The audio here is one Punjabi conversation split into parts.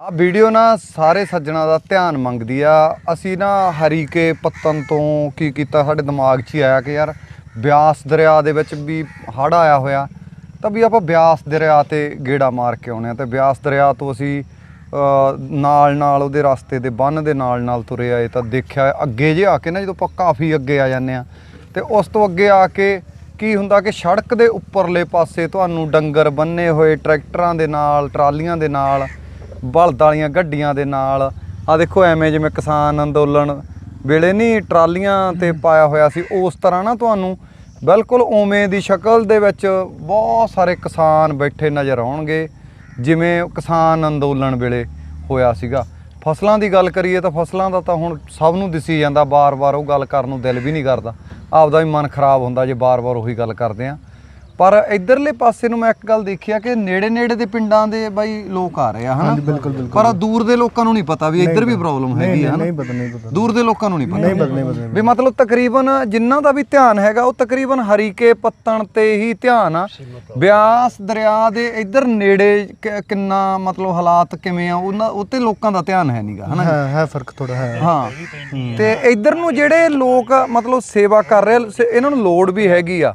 ਆ ਵੀਡੀਓ ਨਾ ਸਾਰੇ ਸੱਜਣਾ ਦਾ ਧਿਆਨ ਮੰਗਦੀ ਆ। ਅਸੀਂ ਨਾ ਹਰੀਕੇ ਪੱਤਨ ਤੋਂ ਕੀ ਕੀਤਾ, ਸਾਡੇ ਦਿਮਾਗ 'ਚ ਹੀ ਆਇਆ ਕਿ ਯਾਰ ਬਿਆਸ ਦਰਿਆ ਦੇ ਵਿੱਚ ਵੀ ਹੜ੍ਹ ਆਇਆ ਹੋਇਆ, ਤਾਂ ਵੀ ਆਪਾਂ ਬਿਆਸ ਦਰਿਆ ਤੇ ਗੇੜਾ ਮਾਰ ਕੇ ਆਉਣੇ ਆ ਤੇ ਬਿਆਸ ਦਰਿਆ ਤੋਂ ਅਸੀਂ ਨਾਲ ਨਾਲ ਉਹਦੇ ਰਸਤੇ ਦੇ ਬੰਨ ਦੇ ਨਾਲ ਨਾਲ ਤੁਰੇ ਆਏ ਤਾਂ ਦੇਖਿਆ ਅੱਗੇ ਜੇ ਆ ਕੇ ਨਾ ਜਦੋਂ ਆਪਾਂ ਕਾਫੀ ਅੱਗੇ ਆ ਜਾਂਦੇ ਆ, ਤੇ ਉਸ ਤੋਂ ਅੱਗੇ ਆ ਕੇ ਕੀ ਹੁੰਦਾ ਕਿ ਸੜਕ ਦੇ ਉੱਪਰਲੇ ਪਾਸੇ ਤੁਹਾਨੂੰ ਡੰਗਰ ਬੰਨੇ ਹੋਏ, ਟਰੈਕਟਰਾਂ ਦੇ ਨਾਲ, ਟਰਾਲੀਆਂ ਦੇ ਨਾਲ ਬਲਦ ਵਾਲੀਆਂ ਗੱਡੀਆਂ ਦੇ ਨਾਲ। ਆ ਦੇਖੋ ਐਵੇਂ ਜਿਵੇਂ ਕਿਸਾਨ ਅੰਦੋਲਨ ਵੇਲੇ ਨਹੀਂ ਟਰਾਲੀਆਂ ਤੇ ਪਾਇਆ ਹੋਇਆ ਸੀ ਉਸ ਤਰ੍ਹਾਂ ਨਾ ਤੁਹਾਨੂੰ ਬਿਲਕੁਲ ਉਵੇਂ ਦੀ ਸ਼ਕਲ ਦੇ ਵਿੱਚ ਬਹੁਤ ਸਾਰੇ ਕਿਸਾਨ ਬੈਠੇ ਨਜ਼ਰ ਆਉਣਗੇ ਜਿਵੇਂ ਕਿਸਾਨ ਅੰਦੋਲਨ ਵੇਲੇ ਹੋਇਆ ਸੀਗਾ। ਫਸਲਾਂ ਦੀ ਗੱਲ ਕਰੀਏ ਤਾਂ ਫਸਲਾਂ ਦਾ ਤਾਂ ਹੁਣ ਸਭ ਨੂੰ ਦਿਸੀ ਜਾਂਦਾ ਬਾਰ-ਬਾਰ ਉਹ ਗੱਲ ਕਰਨ ਨੂੰ ਦਿਲ ਵੀ ਨਹੀਂ ਕਰਦਾ। ਆਪਦਾ ਵੀ ਮਨ ਖਰਾਬ ਹੁੰਦਾ ਜੇ ਬਾਰ-ਬਾਰ ਉਹੀ ਗੱਲ ਕਰਦੇ ਆ। ਪਰ ਇਧਰਲੇ ਪਾਸੇ ਨੂੰ ਮੈਂ ਇੱਕ ਗੱਲ ਦੇਖਿਆ ਕਿ ਨੇੜੇ-ਨੇੜੇ ਦੇ ਪਿੰਡਾਂ ਦੇ ਬਾਈ ਲੋਕ ਆ ਰਹੇ ਆ ਹਨਾ? ਬਿਲਕੁਲ, ਬਿਲਕੁਲ। ਪਰ ਦੂਰ ਦੇ ਲੋਕਾਂ ਨੂੰ ਨਹੀਂ ਪਤਾ ਵੀ ਇੱਧਰ ਵੀ ਪ੍ਰੋਬਲਮ ਹੈਗੀ ਆ ਹਨਾ? ਨਹੀਂ ਪਤਾ ਨਹੀਂ ਪਤਾ। ਦੂਰ ਦੇ ਲੋਕਾਂ ਨੂੰ ਨਹੀਂ ਪਤਾ। ਨਹੀਂ ਪਤਾ ਨਹੀਂ ਪਤਾ ਵੀ ਮਤਲਬ ਤਕਰੀਬਨ ਜਿੰਨਾ ਦਾ ਵੀ ਧਿਆਨ ਹੈਗਾ ਉਹ ਤਕਰੀਬਨ ਹਰੀਕੇ ਪੱਤਣ ਤੇ ਹੀ ਧਿਆਨ ਆ। ਬਿਆਸ ਦਰਿਆ ਦੇ ਇੱਧਰ ਨੇੜੇ ਕਿੰਨਾ ਮਤਲਬ ਹਾਲਾਤ ਕਿਵੇਂ ਆ ਉਹਨਾਂ ਉੱਤੇ ਲੋਕਾਂ ਦਾ ਧਿਆਨ ਹੈ ਨਹੀਂਗਾ ਹਨਾ? ਹੈ ਹੈ ਫ਼ਰਕ ਥੋੜਾ ਹੈ। ਹਾਂ। ਤੇ ਇੱਧਰ ਨੂੰ ਜਿਹੜੇ ਲੋਕ ਮਤਲਬ ਸੇਵਾ ਕਰ ਰਹੇ ਆ, ਇਹਨਾਂ ਨੂੰ ਲੋੜ ਵੀ ਹੈਗੀ ਆ।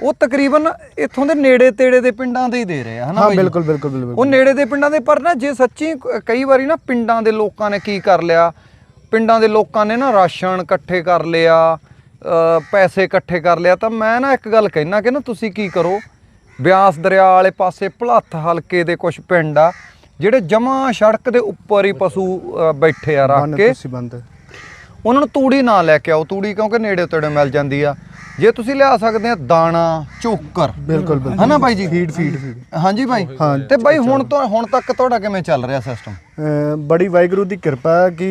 ਉਹ ਤਕਰੀਬਨ ਇੱਥੋਂ ਦੇ ਨੇੜੇ ਤੇੜੇ ਦੇ ਪਿੰਡਾਂ ਦੇ ਹੀ ਦੇ ਰਹੇ ਆ ਹਨਾ ਹਾਂ ਬਾਈ ਜੀ? ਬਿਲਕੁਲ ਬਿਲਕੁਲ ਬਿਲਕੁਲ ਉਹ ਨੇੜੇ ਦੇ ਪਿੰਡਾਂ ਦੇ ਪਰ ਨਾ ਜੇ ਸੱਚੀ ਕ- ਕਈ ਵਾਰੀ ਨਾ ਪਿੰਡਾਂ ਦੇ ਲੋਕਾਂ ਨੇ ਕੀ ਕਰ ਲਿਆ? ਪਿੰਡਾਂ ਦੇ ਲੋਕਾਂ ਨੇ ਨਾ ਰਾਸ਼ਨ ਇਕੱਠੇ ਕਰ ਲਿਆ ਅ, ਪੈਸੇ ਇਕੱਠੇ ਕਰ ਲਿਆ ਤਾਂ ਮੈਂ ਨਾ ਇੱਕ ਗੱਲ ਕਹਿਣਾ ਕਿ ਨਾ ਤੁਸੀਂ ਕੀ ਕਰੋ? ਬਿਆਸ ਦਰਿਆ ਵਾਲੇ ਪਾਸੇ ਭਲੱਥ ਹਲਕੇ ਦੇ ਕੁਝ ਪਿੰਡ ਆ ਜਿਹੜੇ ਜਮਾ ਸੜਕ ਦੇ ਉੱਪਰ ਹੀ ਪਸ਼ੂ ਅ, ਬੈਠੇ ਆ ਰੱਖ ਬੰਨ ਕੇ। ਤੁਸੀਂ ਬੰਦ। ਉਹਨਾਂ ਨੂੰ ਤੂੜੀ ਨਾ ਲੈ ਕੇ ਆਓ ਤੂੜੀ ਕਿਉਂਕਿ ਨੇੜੇ ਤੇੜੇ ਮਿਲ ਜਾਂਦੀ ਆ। ਜੇ ਤੁਸੀਂ ਲਿਆ ਸਕਦੇ ਆ ਦਾਣਾ ਚੋਕਰ। ਬਿਲਕੁਲ ਬਿਲਕੁਲ। ਹਨਾ ਬਾਈ ਜੀ? Feed feed feed. ਹਾਂਜੀ ਭਾਈ ਹਾਂ, ਤੇ ਬਾਈ ਹੁਣ ਤੋਂ ਹੁਣ ਤੱਕ ਤੁਹਾਡਾ ਕਿਵੇਂ ਚੱਲ ਰਿਹਾ ਸਿਸਟਮ ਬੜੀ ਵਾਹਿਗੁਰੂ ਦੀ ਕਿਰਪਾ ਹੈ ਕਿ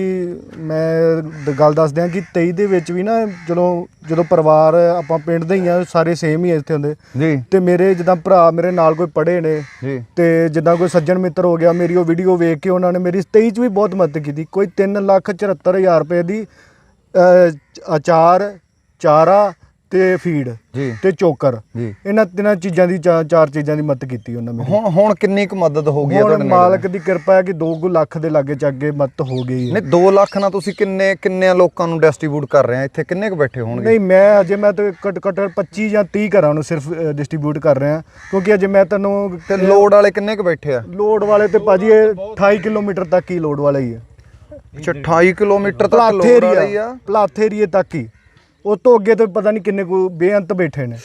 ਮੈਂ ਗੱਲ ਦੱਸ ਦਿਆਂ ਕਿ 23 ਦੇ ਵਿੱਚ ਵੀ ਨਾ ਜਦੋਂ ਜਦੋਂ ਪਰਿਵਾਰ ਆਪਾਂ ਪਿੰਡ ਦੇ ਹੀ ਆ ਸਾਰੇ ਸੇਮ ਹੀ ਇੱਥੇ ਹੁੰਦੇ। ਜੀ। ਤੇ ਮੇਰੇ ਜਿੱਦਾਂ ਭਰਾ ਮੇਰੇ ਨਾਲ ਕੋਈ ਪੜ੍ਹੇ ਨੇ ਜੀ। ਤੇ ਜਿੱਦਾਂ ਕੋਈ ਸੱਜਣ ਮਿੱਤਰ ਹੋ ਗਿਆ ਮੇਰੀ ਉਹ ਵੀਡੀਓ ਵੇਖ ਕੇ ਉਹਨਾਂ ਨੇ ਮੇਰੀ 23 ਚ ਵੀ ਬਹੁਤ ਮਦਦ ਕੀਤੀ। ਕੋਈ 3 ਲੱਖ 74 ਹਜ਼ਾਰ ਰੁਪਏ ਦੀ ਅਚਾਰ ਚਾਰਾ ਤੇ ਫੀਡ ਜੀ। ਤੇ ਚੋਕਰ ਜੀ। ਇਹਨਾਂ ਤਿੰਨਾਂ ਚੀਜ਼ਾਂ ਦੀ ਚਾ- ਚਾਰ ਚੀਜ਼ਾਂ ਦੀ ਮਦਦ ਕੀਤੀ ਉਹਨਾਂ ਮੇਰੀ ਹੁਣ ਹੁਣ ਕਿੰਨੀ ਕੁ ਮਦਦ ਹੋ ਗਈ ਹੈ ਹੁਣ ਤੁਹਾਡੇ ਨਾਲ? ਮਾਲਕ ਦੀ ਕਿਰਪਾ ਹੈ ਕਿ 2 ਲੱਖ ਦੇ ਲਾਗੇ ਚੱਗੇ ਮਦਦ ਹੋ ਗਈ ਹੈ। ਨਹੀਂ 2 ਲੱਖ ਨਾਲ ਤੁਸੀਂ ਕਿੰਨੇ ਕਿੰਨੇ ਲੋਕਾਂ ਨੂੰ ਡਿਸਟ੍ਰੀਬਿਊਟ ਕਰ ਰਹੇ ਆ? ਇੱਥੇ ਕਿੰਨੇ ਕੁ ਬੈਠੇ ਹੋਣਗੇ? ਨਹੀਂ ਮੈਂ ਅਜੇ ਮੈਂ ਤਾਂ ਘੱਟ ਘੱਟ 25 ਜਾਂ 30 ਘਰਾਂ ਨੂੰ ਸਿਰਫ ਡਿਸਟ੍ਰੀਬਿਊਟ ਕਰ ਰਿਹਾ। ਕਿਉਂਕਿ ਅਜੇ ਮੈਂ ਤੁਹਾਨੂੰ ਤੇ ਲੋਡ ਵਾਲੇ ਕਿੰਨੇ ਕੁ ਬੈਠੇ ਆ? ਲੋਡ ਵਾਲੇ ਤੇ ਭਾਜੀ ਇਹ 28 ਕਿਲੋਮੀਟਰ ਤੱਕ ਹੀ ਲੋਡ ਵਾਲਾ ਹੀ ਹੈ ਅੱਛਾ 28 ਕਿਲੋਮੀਟਰ ਤੱਕ ਲੋਡ ਵਾਲਾ ਹੀ ਏਰੀਆ ਆ? ਪਲਾਥੇ ਏਰੀਏ ਤੱਕ ਹੀ। ਉਹ ਤੋਂ ਅੱਗੇ ਤੇ ਪਤਾ ਨਹੀਂ ਕਿੰਨੇ ਕੋ ਬੇਅੰਤ ਬੈਠੇ ਨੇ।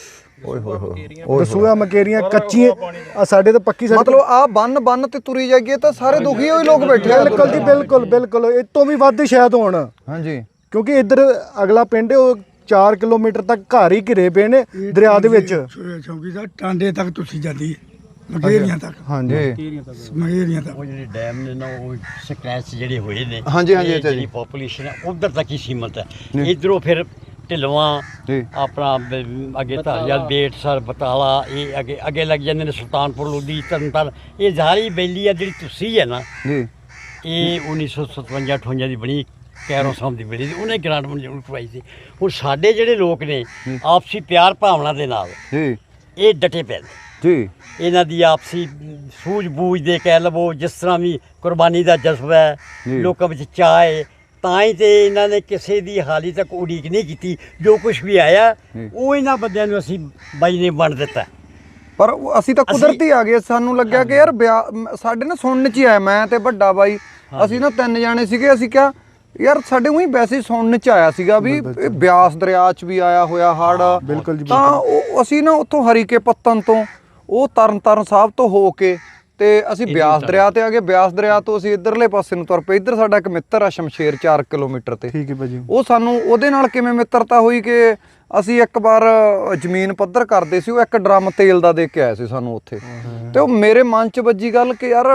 ਓਏ ਹੋਏ ਹੋਏ ਦਸੂਆ ਮਕੇਰੀਆਂ ਕੱਚੀਆਂ ਆ ਸਾਡੇ ਤਾਂ ਪੱਕੀ ਸੜਕ ਮਤਲਬ ਆ ਬੰਨ ਬੰਨ ਤੇ ਤੁਰੀ ਜਾਈਏ ਤਾਂ ਸਾਰੇ ਦੁਖੀ ਹੋਏ ਲੋਕ ਬੈਠੇ ਆ। ਬਿਲਕੁਲ ਜੀ ਬਿਲਕੁਲ ਬਿਲਕੁਲ। ਇਹ ਤੋਂ ਵੀ ਵੱਧ ਸ਼ਾਇਦ ਹੋਣ। ਹਾਂਜੀ। ਕਿਉਂਕਿ ਇੱਧਰ ਅਗਲਾ ਪਿੰਡ ਹੈ, ਉਹ 4 ਕਿਲੋਮੀਟਰ ਤੱਕ ਘਰ ਹੀ ਘਿਰੇ ਪਏ ਨੇ ਦਰਿਆ ਦੇ ਵਿੱਚ। ਚੌਂਕੀ ਦਾ ਟਾਂਡੇ ਤੱਕ ਤੁਸੀਂ ਜਾਂਦੀ ਹੈ ਮਗੇਰੀਆਂ ਤੱਕ। ਹਾਂਜੀ। ਮਗੇਰੀਆਂ ਤੱਕ। ਉਹ ਜਿਹੜੇ ਡੈਮ ਨੇ ਨਾ ਉਹ ਸਕ੍ਰੈਚ ਜਿਹੜੇ ਹੋਏ ਨੇ ਹਾਂਜੀ, ਹਾਂਜੀ, ਇਹ ਅੱਛਾ ਜੀ। ਜਿਹੜੀ ਪੋਪੂਲੇਸ਼ਨ ਹੈ ਉਧਰ ਤੱਕ ਹੀ ਸੀਮਤ ਹੈ। ਇਧਰੋਂ ਫਿਰ ਢਿਲਵਾਂ ਜੀ। ਆਪਣਾ ਬ- ਅੱਗੇ ਧਾਰੀਵਾਲ ਬੇਟਸਰ ਬਤਾਲਾ ਇਹ ਅੱਗੇ ਅੱਗੇ ਲੱਗ ਜਾਂਦੇ ਨੇ ਸੁਲਤਾਨਪੁਰ ਲੋਧੀ ਤਰਨਤਾਰਨ। ਇਹ ਸਾਰੀ ਬੈਲੀ ਆ ਜਿਹੜੀ ਤੁਸੀਂ ਹੈ ਨਾ ਜੀ। ਇਹ 1957 58 ਦੀ ਬਣੀ ਕੈਰੋ ਸਾਹਿਬ ਦੀ ਬਣੀ ਸੀ ਉਹਨੇ ਗ੍ਰਾਂਟ ਮਨਜ਼ੂਰ ਕਰਵਾਈ ਸੀ। ਹੁਣ ਸਾਡੇ ਜਿਹੜੇ ਲੋਕ ਨੇ ਆਪਸੀ ਪਿਆਰ ਭਾਵਨਾ ਦੇ ਨਾਲ ਜੀ। ਇਹ ਡਟੇ ਪਏ ਨੇ। ਜੀ। ਇਹਨਾਂ ਦੀ ਆਪਸੀ ਸੂਝ-ਬੂਝ ਦੇ ਕਹਿ ਲਵੋ ਜਿਸ ਤਰ੍ਹਾਂ ਵੀ ਕੁਰਬਾਨੀ ਦਾ ਜਜ਼ਬਾ ਹੈ ਜੀ। ਲੋਕਾਂ ਵਿੱਚ ਚਾਅ ਹੈ ਤਾਂ ਹੀ ਤੇ ਇਹਨਾਂ ਨੇ ਕਿਸੇ ਦੀ ਹਾਲੀ ਤੱਕ ਉਡੀਕ ਨਹੀਂ ਕੀਤੀ। ਜੋ ਕੁਝ ਵੀ ਆਇਆ। ਉਹ ਇਹਨਾਂ ਬੰਦਿਆਂ ਨੂੰ ਅਸੀਂ ਬਾਈ ਨੇ ਵੰਡ ਦਿੱਤਾ। ਪਰ ਉਹ ਅਸੀਂ ਤਾਂ ਕੁਦਰਤੀ ਆ ਗਏ। ਸਾਨੂੰ ਲੱਗਿਆ ਕਿ ਯਾਰ ਸਾਡੇ ਨਾ ਸੁਣਨ ਚ ਆਇਆ ਮੈਂ ਤੇ ਵੱਡਾ ਬਾਈ। ਅਸੀਂ ਨਾ ਤਿੰਨ ਜਾਣੇ ਸੀਗੇ ਅਸੀਂ ਕਿਹਾ ਯਾਰ ਸਾਡੇ ਉਹੀ ਵੈਸੇ ਸੁਣਨ ਚ ਆਇਆ ਸੀਗਾ ਵੀ ਬਿਆਸ ਦਰਿਆ ਚ ਵੀ ਆਇਆ ਹੋਇਆ ਹੜ ਤਾਂ ਉਹ ਅਸੀਂ ਨਾ ਉੱਥੋਂ ਹਰੀਕੇ ਪੱਤਨ ਤੋਂ ਉਹ ਤਰਨ ਤਾਰਨ ਸਾਹਿਬ ਤੋਂ ਹੋ ਕੇ ਤੇ ਅਸੀਂ ਬਿਆਸ ਦਰਿਆ ਤੇ ਆ ਗਏ। ਬਿਆਸ ਦਰਿਆ ਤੋਂ ਅਸੀਂ ਇਧਰਲੇ ਪਾਸੇ ਨੂੰ ਤੁਰ ਪਏ। ਇੱਧਰ ਸਾਡਾ ਇੱਕ ਮਿੱਤਰ ਆ ਸ਼ਮਸ਼ੇਰ 4 ਕਿਲੋਮੀਟਰ ਤੇ। ਠੀਕ ਹੈ ਭਾਜੀ। ਉਹ ਸਾਨੂੰ ਉਹਦੇ ਨਾਲ ਕਿਵੇਂ ਮਿੱਤਰਤਾ ਹੋਈ ਕਿ ਅਸੀਂ ਇੱਕ ਵਾਰ ਜ਼ਮੀਨ ਪੱਧਰ ਕਰਦੇ ਸੀ ਉਹ ਇੱਕ ਡਰਮ ਤੇਲ ਦਾ ਦੇ ਕੇ ਆਇਆ ਸੀ ਸਾਨੂੰ ਉੱਥੇ। ਤੇ ਉਹ ਮੇਰੇ ਮਨ 'ਚ ਵੱਜੀ ਗੱਲ ਕਿ ਯਾਰ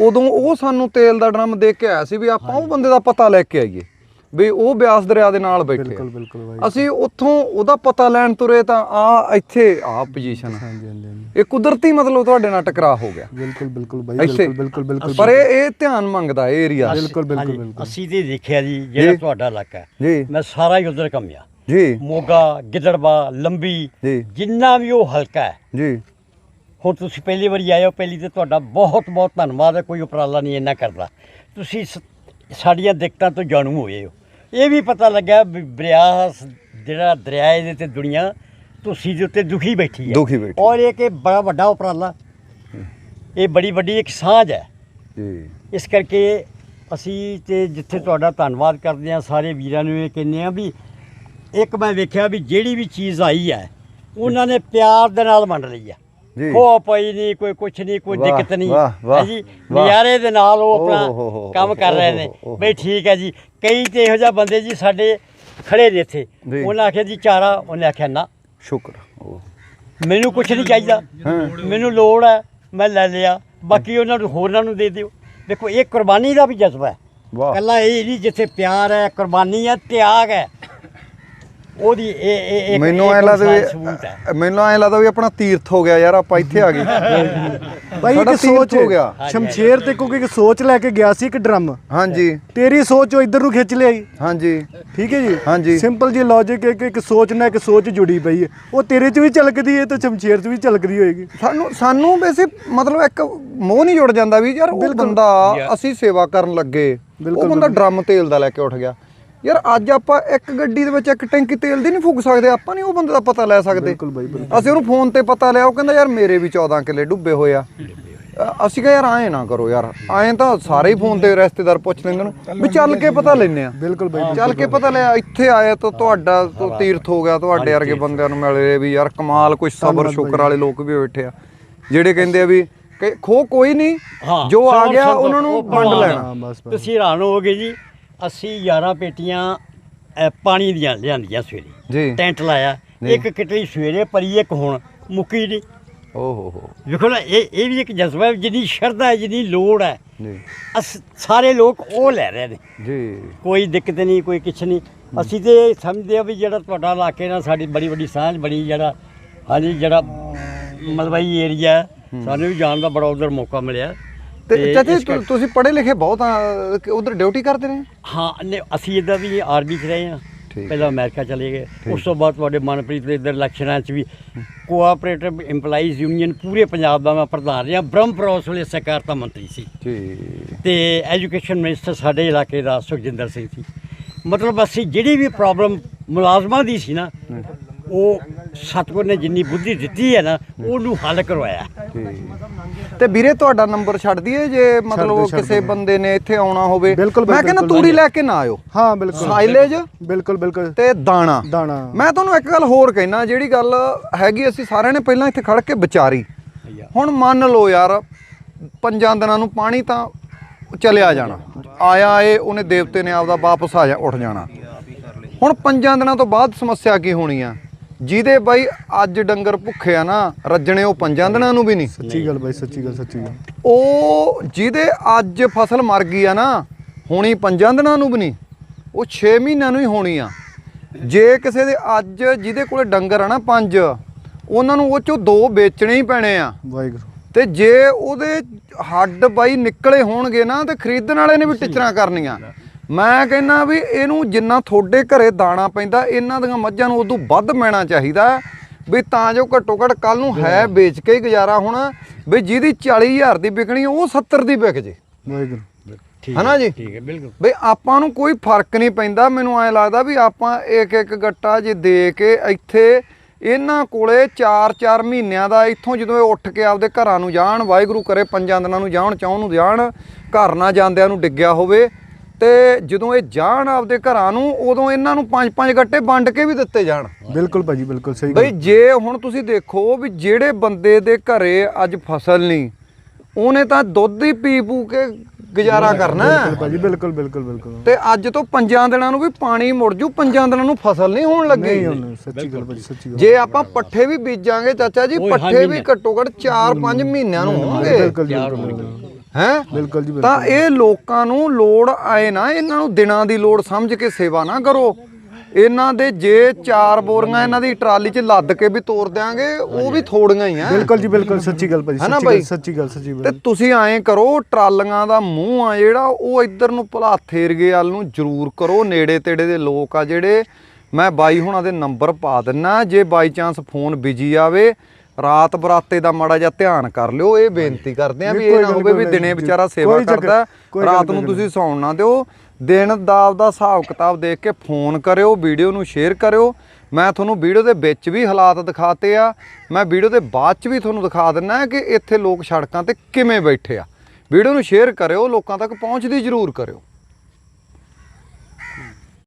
ਉਦੋਂ ਉਹ ਸਾਨੂੰ ਤੇਲ ਦਾ ਡਰਮ ਦੇ ਕੇ ਆਇਆ ਸੀ ਵੀ ਆਪਾਂ ਉਹ ਬੰਦੇ ਦਾ ਪਤਾ ਲੈ ਕੇ ਆਈਏ। ਵੀ ਉਹ ਬਿਆਸ ਦਰਿਆ ਦੇ ਨਾਲ ਬੈਠੇ ਬਿਲਕੁਲ। ਬਿਲਕੁਲ ਭਾਈ ਅਸੀਂ ਉੱਥੋਂ ਉਹਦਾ ਪਤਾ ਲੈਣ ਤੁਰੇ ਤਾਂ ਆ ਇੱਥੇ ਆ ਪੋਜੀਸ਼ਨ ਹਾਂਜੀ ਹਾਂਜੀ ਇਹ ਕੁਦਰਤੀ ਮਤਲਬ ਤੁਹਾਡੇ ਨਾਲ ਟਕਰਾਅ ਹੋ ਗਿਆ। ਬਿਲਕੁਲ ਬਿਲਕੁਲ ਭਾਈ ਇੱਥੇ ਬਿਲਕੁਲ ਬਿਲਕੁਲ ਬਿਲਕੁਲ ਪਰ ਇਹ ਇਹ ਧਿਆਨ ਮੰਗਦਾ ਇਹ ਏਰੀਆ ਬਿਲਕੁਲ, ਬਿਲਕੁਲ, ਬਿਲਕੁਲ। ਅਸੀਂ ਤੇ ਦੇਖਿਆ ਜੀ ਜਿਹੜਾ। ਤੁਹਾਡਾ ਇਲਾਕਾ ਹੈ। ਜੀ। ਮੈਂ ਸਾਰਾ ਹੀ ਉਧਰ ਘੁੰਮਿਆ। ਜੀ। ਮੋਗਾ ਗਿੱਦੜਬਾ ਲੰਬੀ ਜੀ। ਜਿੰਨਾ ਵੀ ਉਹ ਹਲਕਾ ਹੈ। ਜੀ। ਹੁਣ ਤੁਸੀਂ ਪਹਿਲੀ ਵਾਰੀ ਆਏ ਹੋ ਪਹਿਲੀ ਤੇ ਤੁਹਾਡਾ ਬਹੁਤ ਬਹੁਤ ਧੰਨਵਾਦ ਹੈ ਕੋਈ ਉਪਰਾਲਾ ਨਹੀਂ ਇੰਨਾ ਕਰਦਾ। ਤੁਸੀਂ ਸਾਡੀਆਂ ਦਿੱਕਤਾਂ ਤੋਂ ਜਾਣੂ ਹੋਏ ਹੋ। ਇਹ ਵੀ ਪਤਾ ਲੱਗਾ ਵੀ ਬਿਆਸ ਜਿਹੜਾ ਦਰਿਆ ਇਹਦੇ ਤੇ ਦੁਨੀਆ ਤੁਸੀਂ ਦੇ ਉੱਤੇ ਦੁਖੀ ਬੈਠੀ ਹੈ। ਦੁਖੀ ਬੈਠੀ। ਔਰ ਇਹ ਕਿ ਬੜਾ ਵੱਡਾ ਉਪਰਾਲਾ। ਇਹ ਬੜੀ ਵੱਡੀ ਇੱਕ ਸਾਂਝ ਹੈ। ਜੀ। ਇਸ ਕਰਕੇ ਅਸੀਂ ਤੇ ਜਿੱਥੇ ਤੁਹਾਡਾ ਧੰਨਵਾਦ ਕਰਦੇ ਹਾਂ ਸਾਰੇ ਵੀਰਾਂ ਨੂੰ ਇਹ ਕਹਿੰਦੇ ਆ ਵੀ ਇੱਕ ਮੈਂ ਵੇਖਿਆ ਵੀ ਜਿਹੜੀ ਵੀ ਚੀਜ਼ ਆਈ ਹੈ ਉਹਨਾਂ ਨੇ ਪਿਆਰ ਦੇ ਨਾਲ ਵੰਡ ਲਈ ਆ ਜੀ। ਖੋ ਪਈ ਨਹੀਂ ਕੋਈ ਕੁਛ ਨਹੀਂ ਕੋਈ ਵਾਹ, ਦਿੱਕਤ ਨਹੀਂ ਵਾਹ, ਵਾਹ, ਹੈ ਜੀ ਵਾਹ। ਨਜ਼ਾਰੇ ਦੇ ਨਾਲ ਉਹ ਆਪਣਾ ਕੰਮ ਕਰ ਰਹੇ ਨੇ। ਬਈ ਠੀਕ ਹੈ ਜੀ। ਕਈ ਤੇ ਇਹੋ ਜਿਹਾ ਬੰਦੇ ਜੀ ਸਾਡੇ ਖੜੇ ਨੇ ਇੱਥੇ। ਜੀ। ਉਹਨਾਂ ਆਖਿਆ ਜੀ ਚਾਰਾ ਉਹਨੇ ਆਖਿਆ ਨਾ। ਸ਼ੁਕਰ ਉਹ ਮੈਨੂੰ ਕੁਛ ਨਹੀਂ ਚਾਹੀਦਾ। ਮੈਨੂੰ ਲੋੜ ਹੈ ਮੈਂ ਲੈ ਲਿਆ। ਬਾਕੀ ਉਹਨਾਂ ਨੂੰ ਹੋਰਾਂ ਨੂੰ ਦੇ ਦਿਓ। ਦੇਖੋ ਇਹ ਕੁਰਬਾਨੀ ਦਾ ਵੀ ਜਜ਼ਬਾ ਹੈ। ਵਾਹ। ਕੱਲਾ ਇਹ ਨਹੀਂ ਜਿੱਥੇ ਪਿਆਰ ਹੈ ਕੁਰਬਾਨੀ ਹੈ ਤਿਆਗ ਹੈ। ਉਹਦੀ ਇਹ ਇਹ ਇੱਕ ਮੈਨੂੰ ਇੱਕ ਐ ਲੱਗਦਾ ਮਿਸਾਲ ਸਬੂਤ ਹੈ। ਵੀ ਮੈਨੂੰ ਐ ਲੱਗਦਾ ਵੀ ਆਪਣਾ ਤੀਰਥ ਹੋ ਗਿਆ ਯਾਰ ਆਪਾਂ ਇੱਥੇ ਆ ਗਏ। ਭਾਈ ਸਾਡਾ ਇੱਕ ਤੀਰਥ ਸੋਚ ਹੋ ਗਿਆ। ਸ਼ਮਸ਼ੇਰ ਤੇ ਕੋਈ ਇੱਕ ਸੋਚ ਲੈ ਕੇ ਗਿਆ ਸੀ ਇੱਕ ਡਰਮ। ਹਾਂਜੀ। ਤੇਰੀ ਸੋਚ ਉਹ ਇੱਧਰ ਨੂੰ ਖਿੱਚ ਲਿਆਈ। ਹਾਂਜੀ। ਠੀਕ ਹੈ ਜੀ? ਹਾਂਜੀ। ਸਿੰਪਲ ਜੀ ਲੌਜੀਕ ਹੈ ਕਿ ਇੱਕ ਸੋਚ ਨਾਲ ਇੱਕ ਸੋਚ ਜੁੜੀ ਪਈ ਹੈ। ਉਹ ਤੇਰੇ 'ਚ ਵੀ ਝਲਕਦੀ ਹੈ ਤੇ ਸ਼ਮਸ਼ੇਰ 'ਚ ਵੀ ਝਲਕਦੀ ਹੋਏਗੀ। ਸਾਨੂੰ ਸਾਨੂੰ ਵੈਸੇ ਮਤਲਬ ਇੱਕ ਮੋਹ ਨਹੀਂ ਜੁੜ ਜਾਂਦਾ ਵੀ ਯਾਰ ਉਹ ਬੰਦਾ ਅਸੀਂ ਸੇਵਾ ਕਰਨ ਲੱਗੇ। ਉਹ ਬਿਲਕੁਲ, ਬੰਦਾ ਡਰਮ ਤੇਲ ਦਾ ਲੈ ਕੇ ਉੱਠ ਗਿਆ। ਯਾਰ ਅੱਜ ਆਪਾਂ ਇੱਕ ਗੱਡੀ ਦੇ ਵਿੱਚ ਇੱਕ ਟੈਂਕੀ ਤੇਲ ਦੀ ਨਹੀਂ ਫੂਕ ਸਕਦੇ ਆਪਾਂ ਨਹੀਂ ਉਹ ਬੰਦੇ ਦਾ ਪਤਾ ਲੈ ਸਕਦੇ। ਬਿਲਕੁਲ ਬਾਈ, ਬਿਲਕੁਲ। ਅਸੀਂ ਉਹਨੂੰ ਫੋਨ ਤੇ ਪਤਾ ਲਿਆ ਉਹ ਕਹਿੰਦਾ ਯਾਰ ਮੇਰੇ ਵੀ 14 ਕਿੱਲੇ ਡੁੱਬੇ ਹੋਏ ਆ। ਅਸੀਂ ਕਿਹਾ ਯਾਰ ਐਂ ਨਾ ਕਰੋ ਯਾਰ ਐਂ ਤਾਂ ਸਾਰੇ ਹੀ ਫੋਨ ਤੇ ਰਿਸ਼ਤੇਦਾਰ ਪੁੱਛ ਲੈਂਦੇ ਨੇ। ਵੀ ਚੱਲ ਕੇ ਪਤਾ ਲੈਨੇ ਆ। ਬਿਲਕੁਲ ਬਾਈ ਚੱਲ ਕੇ ਪਤਾ ਲਿਆ ਇੱਥੇ ਆਏ ਤਾਂ ਤੁਹਾਡਾ ਤੋਂ ਤੀਰਥ ਹੋ ਗਿਆ ਤੁਹਾਡੇ ਵਰਗੇ ਬੰਦਿਆਂ ਨੂੰ ਮਿਲ ਰਹੇ ਵੀ ਯਾਰ ਕਮਾਲ ਕੁਝ ਸਬਰ ਸ਼ੁਕਰ ਵਾਲੇ ਲੋਕ ਵੀ ਬੈਠੇ ਆ। ਜਿਹੜੇ ਕਹਿੰਦੇ ਆ ਵੀ ਕਿ ਖੋ ਕੋਈ ਨਹੀਂ ਜੋ ਆ ਗਿਆ ਉਹਨਾਂ ਨੂੰ ਵੰਡ ਲੈਣਾ। ਤੁਸੀਂ ਹੈਰਾਨ ਹੋਵੋਗੇ ਜੀ ਅਸੀਂ 11 ਪੇਟੀਆਂ ਪਾਣੀ ਦੀਆਂ ਲਿਆਂਦੀਆਂ ਸਵੇਰੇ। ਜੀ। ਟੈਂਟ ਲਾਇਆ। ਜੀ। ਇੱਕ ਕਿਟਲੀ ਸਵੇਰੇ ਪਰੀ ਇੱਕ ਹੁਣ ਮੁੱਕੀ ਨਹੀਂ ਓ ਹੋ। ਹੋ ਵੇਖੋ ਨਾ ਇਹ ਇਹ ਵੀ ਇੱਕ ਜਜ਼ਬਾ ਹੈ ਜਿੰਨੀ ਸ਼ਰਧਾ ਹੈ ਜਿੰਨੀ ਲੋੜ ਹੈ। ਜੀ। ਅਸ ਸਾਰੇ ਲੋਕ ਉਹ ਲੈ ਰਹੇ ਨੇ। ਜੀ। ਕੋਈ ਦਿੱਕਤ ਨਹੀਂ ਕੋਈ ਕੁਛ ਨਹੀਂ। ਅਸੀਂ ਤੇ ਸਮਝਦੇ ਆ ਵੀ ਜਿਹੜਾ ਤੁਹਾਡਾ ਇਲਾਕੇ ਨਾਲ ਸਾਡੀ ਬੜੀ ਵੱਡੀ ਸਾਂਝ ਬਣੀ ਜਿਹੜਾ ਹਾਂਜੀ ਜਿਹੜਾ ਮਲਵਈ ਏਰੀਆ ਸਾਨੂੰ ਵੀ ਜਾਣ ਦਾ ਬੜਾ ਉਧਰ ਮੌਕਾ ਮਿਲਿਆ। ਤੇ ਚਾਚੇ ਤੁਸੀਂ ਪੜ੍ਹੇ ਲਿਖੇ ਬਹੁਤ ਆ ਉਧਰ ਡਿਊਟੀ ਕਰਦੇ ਰਹੇ? ਹਾਂ ਅਸੀਂ ਇੱਦਾਂ ਵੀ ਆਰਮੀ 'ਚ ਰਹੇ ਹਾਂ। ਪਹਿਲਾਂ ਅਮਰੀਕਾ ਚਲੇ ਗਏ। ਉਸ ਤੋਂ ਬਾਅਦ ਤੁਹਾਡੇ ਮਨਪ੍ਰੀਤ ਦੇ ਇੱਧਰ ਇਲੈਕਸ਼ਨਾਂ 'ਚ ਵੀ ਕੋਆਪਰੇਟਿਵ EMPLOYEES ਯੂਨੀਅਨ ਪੂਰੇ ਪੰਜਾਬ ਦਾ ਮੈਂ ਪ੍ਰਧਾਨ ਰਿਹਾ। ਬ੍ਰਹਮਪੁਰ ਵੇਲੇ ਸਹਿਕਾਰਤਾ ਮੰਤਰੀ ਸੀ। ਤੇ ਐਜੂਕੇਸ਼ਨ ਮਿਨਿਸਟਰ ਸਾਡੇ ਇਲਾਕੇ ਦਾ ਸੁਖਜਿੰਦਰ ਸਿੰਘ ਸੀ। ਮਤਲਬ ਅਸੀਂ ਜਿਹੜੀ ਵੀ ਪ੍ਰੋਬਲਮ ਮੁਲਾਜ਼ਮਾਂ ਦੀ ਸੀ ਨਾ ਉਹ ਸਤਗੁਰ ਨੇ ਜਿੰਨੀ ਬੁੱਧੀ ਦਿੱਤੀ ਹੈ ਨਾ ਉਹਨੂੰ ਹੱਲ ਕਰਵਾਇਆ। ਤੇ ਵੀਰੇ ਤੁਹਾਡਾ ਨੰਬਰ ਛੱਡ ਦਈਏ ਜੇ ਮਤਲਬ ਕਿਸੇ ਬੰਦੇ ਨੇ ਇੱਥੇ ਆਉਣਾ ਹੋਵੇ। ਮੈਂ ਕਹਿੰਦਾ। ਤੂੜੀ ਲੈ ਕੇ ਨਾ ਆਇਓ। ਹਾਂ ਬਿਲਕੁਲ। ਸਾਈਲੇਜ ਬਿਲਕੁਲ ਬਿਲਕੁਲ। ਤੇ ਦਾਣਾ। ਦਾਣਾ। ਮੈਂ ਤੁਹਾਨੂੰ ਇੱਕ ਗੱਲ ਹੋਰ ਕਹਿਣਾ ਜਿਹੜੀ ਗੱਲ ਹੈਗੀ ਅਸੀਂ ਸਾਰਿਆਂ ਨੇ ਪਹਿਲਾਂ ਇੱਥੇ ਖੜ ਕੇ ਵਿਚਾਰੀ। ਹੁਣ ਮੰਨ ਲਓ ਯਾਰ ਪੰਜਾਂ ਦਿਨਾਂ ਨੂੰ ਪਾਣੀ ਤਾਂ ਚਲਿਆ ਜਾਣਾ। ਆਇਆ ਏ ਉਹਨੇ ਦੇਵਤੇ ਨੇ ਆਪਦਾ ਵਾਪਸ ਆ ਜਾ ਉੱਠ ਜਾਣਾ। ਹੁਣ ਪੰਜਾਂ ਦਿਨਾਂ ਤੋਂ ਬਾਅਦ ਸਮੱਸਿਆ ਕੀ ਹੋਣੀ ਆ? ਜਿਹਦੇ ਬਾਈ ਅੱਜ ਡੰਗਰ ਭੁੱਖੇ ਆ ਨਾ ਰੱਜਣੇ ਉਹ ਪੰਜਾਂ ਦਿਨਾਂ ਨੂੰ ਵੀ ਨਹੀਂ। ਸੱਚੀ ਗੱਲ ਬਾਈ ਸੱਚੀ ਗੱਲ ਸੱਚੀ ਗੱਲ। ਉਹ ਜਿਹਦੇ ਅੱਜ ਫਸਲ ਮਰ ਗਈ ਆ ਨਾ ਹੋਣੀ ਪੰਜਾਂ ਦਿਨਾਂ ਨੂੰ ਵੀ ਨਹੀਂ ਉਹ 6 ਮਹੀਨਿਆਂ ਨੂੰ ਹੀ ਹੋਣੀ ਆ। ਜੇ ਕਿਸੇ ਦੇ ਅੱਜ ਜਿਹਦੇ ਕੋਲੇ ਡੰਗਰ ਆ ਨਾ ਪੰਜ ਉਹਨਾਂ ਨੂੰ ਉਹ ਚੋਂ ਦੋ ਵੇਚਣੇ ਹੀ ਪੈਣੇ ਆ। ਵਾਹਿਗੁਰੂ। ਤੇ ਜੇ ਉਹਦੇ ਹੱਡ ਬਾਈ ਨਿਕਲੇ ਹੋਣਗੇ ਨਾ ਤੇ ਖਰੀਦਣ ਵਾਲੇ ਨੇ ਵੀ ਟਿਚਰਾਂ ਕਰਨੀਆਂ। ਮੈਂ ਕਹਿੰਨਾ ਵੀ ਇਹਨੂੰ ਜਿੰਨਾ ਤੁਹਾਡੇ ਘਰੇ ਦਾਣਾ ਪੈਂਦਾ ਇਹਨਾਂ ਦੀਆਂ ਮੱਝਾਂ ਨੂੰ ਉਦੋਂ ਵੱਧ ਮੈਣਾ ਚਾਹੀਦਾ। ਵੀ ਤਾਂ ਜੋ ਘੱਟੋ ਘੱਟ ਕੱਲ ਨੂੰ ਹੈ ਵੇਚ ਕੇ ਹੀ ਗੁਜ਼ਾਰਾ ਹੋਣਾ ਵੀ ਜਿਹਦੀ 40000 ਦੀ ਵਿਕਣੀ ਉਹ 70 ਦੀ ਵਿਕ ਜੇ। ਵਾਹਿਗੁਰੂ। ਠੀਕ ਹਨਾ ਜੀ? ਠੀਕ ਹੈ ਬਿਲਕੁਲ। ਬਈ ਆਪਾਂ ਨੂੰ ਕੋਈ ਫ਼ਰਕ ਨਹੀਂ ਪੈਂਦਾ ਮੈਨੂੰ ਐ ਲੱਗਦਾ ਵੀ ਆਪਾਂ ਇੱਕ ਇੱਕ ਗੱਟਾ ਜੇ ਦੇ ਕੇ ਇੱਥੇ ਇਹਨਾਂ ਕੋਲੇ 4-4 ਮਹੀਨਿਆਂ ਦਾ ਇੱਥੋਂ ਜਦੋਂ ਇਹ ਉੱਠ ਕੇ ਆਪਦੇ ਘਰਾਂ ਨੂੰ ਜਾਣ ਵਾਹਿਗੁਰੂ ਕਰੇ ਪੰਜਾਂ ਦਿਨਾਂ ਨੂੰ ਜਾਣ ਚੌਂ ਨੂੰ ਜਾਣ ਘਰ ਨਾ ਜਾਂਦਿਆਂ ਨੂੰ ਡਿੱਗਿਆ ਹੋਵੇ ਤੇ ਜਦੋਂ ਇਹ ਜਾਣ ਆਪਦੇ ਘਰਾਂ ਨੂੰ ਉਦੋਂ ਇਹਨਾਂ ਨੂੰ ਪੰਜ ਪੰਜ ਗੱਟੇ ਵੰਡ ਕੇ ਵੀ ਦਿੱਤੇ ਜਾਣ। ਬਿਲਕੁਲ ਭਾਜੀ ਬਿਲਕੁਲ ਸਹੀ ਬਈ ਜੇ ਹੁਣ ਤੁਸੀਂ ਦੇਖੋ ਵੀ ਜਿਹੜੇ ਬੰਦੇ ਦੇ ਘਰੇ ਅੱਜ ਫਸਲ ਨਹੀਂ ਉਹਨੇ ਤਾਂ ਦੁੱਧ ਹੀ ਪੀ ਪੂ ਕੇ ਗੁਜ਼ਾਰਾ ਕਰਨਾ। ਬਿਲਕੁਲ ਭਾਜੀ ਬਿਲਕੁਲ ਬਿਲਕੁਲ ਬਿਲਕੁਲ। ਤੇ ਅੱਜ ਤੋਂ ਪੰਜਾਂ ਦਿਨਾਂ ਨੂੰ ਵੀ ਪਾਣੀ ਮੁੜ ਜੂ ਪੰਜਾਂ ਦਿਨਾਂ ਨੂੰ ਫਸਲ ਨਹੀਂ ਹੋਣ ਲੱਗੀ। ਨਹੀਂ ਹੁਣ ਸੱਚੀ ਗੱਲ ਭਾਜੀ ਸੱਚੀ ਗੱਲ। ਜੇ ਆਪਾਂ ਪੱਠੇ ਵੀ ਬੀਜਾਂਗੇ ਚਾਚਾ ਜੀ ਪੱਠੇ ਵੀ। ਘੱਟੋ ਘੱਟ 4-5 ਮਹੀਨਿਆਂ ਨੂੰ ਹੋਣਗੇ। ਬਿਲਕੁਲ ਬਿਲਕੁਲ। ਹੈ? ਬਿਲਕੁਲ ਜੀ ਤਾਂ ਇਹ ਲੋਕਾਂ ਨੂੰ ਲੋੜ ਆਏ ਨਾ ਇਹਨਾਂ ਨੂੰ ਦਿਨਾਂ ਦੀ ਲੋੜ ਸਮਝ ਕੇ ਸੇਵਾ ਨਾ ਕਰੋ। ਇਹਨਾਂ ਦੇ ਜੇ ਚਾਰ ਬੋਰੀਆਂ ਇਹਨਾਂ ਦੀ ਟਰਾਲੀ 'ਚ ਲੱਦ ਕੇ ਵੀ ਤੋਰ ਦਿਆਂਗੇ ਉਹ ਵੀ ਥੋੜੀਆਂ ਹੀ ਆ। ਬਿਲਕੁਲ ਜੀ ਬਿਲਕੁਲ ਸੱਚੀ ਗੱਲ ਭਾਜੀ ਸੱਚੀ? ਗੱਲ ਸੱਚੀ ਗੱਲ ਸੱਚੀ ਤੇ ਤੁਸੀਂ ਐਂ ਕਰੋ ਟਰਾਲੀਆਂ ਦਾ ਮੂੰਹ ਆ ਜਿਹੜਾ ਉਹ ਇੱਧਰ ਨੂੰ ਭਲਾਥੇ ਏਰੀਏ ਵੱਲ ਨੂੰ ਜ਼ਰੂਰ ਕਰੋ। ਨੇੜੇ ਤੇੜੇ ਦੇ ਲੋਕ ਆ ਜਿਹੜੇ ਮੈਂ ਬਾਈ ਹੁਣਾਂ ਦੇ ਨੰਬਰ ਪਾ ਦਿੰਨਾ ਜੇ ਬਾਈ ਚਾਂਸ ਫੋਨ ਬਿਜ਼ੀ ਆਵੇ ਰਾਤ ਬਰਾਤੇ ਦਾ ਮਾੜਾ ਜਿਹਾ ਧਿਆਨ ਕਰ ਲਿਓ ਇਹ ਬੇਨਤੀ ਕਰਦੇ ਆ ਵੀ ਇਹ ਨਾ ਹੋਵੇ ਵੀ ਦਿਨੇ ਵਿਚਾਰਾ ਸੇਵਾ ਕਰਦਾ ਰਾਤ ਨੂੰ। ਤੁਸੀਂ ਸੌਣ ਨਾ ਦਿਓ। ਦਿਨ ਦਾ ਆਪਦਾ ਹਿਸਾਬ ਕਿਤਾਬ ਦੇਖ ਕੇ ਫੋਨ ਕਰਿਓ ਵੀਡੀਓ ਨੂੰ ਸ਼ੇਅਰ ਕਰਿਓ। ਮੈਂ ਤੁਹਾਨੂੰ ਵੀਡੀਓ ਦੇ ਵਿੱਚ ਵੀ ਹਾਲਾਤ ਦਿਖਾਤੇ ਆ। ਮੈਂ ਵੀਡੀਓ ਦੇ ਬਾਅਦ ਚ ਵੀ ਤੁਹਾਨੂੰ ਦਿਖਾ ਦਿੰਨਾ ਕਿ ਇੱਥੇ ਲੋਕ ਸੜਕਾਂ ਤੇ ਕਿਵੇਂ ਬੈਠੇ ਆ। ਵੀਡੀਓ ਨੂੰ ਸ਼ੇਅਰ ਕਰਿਓ ਲੋਕਾਂ ਤੱਕ ਪਹੁੰਚਦੀ ਜ਼ਰੂਰ ਕਰਿਓ।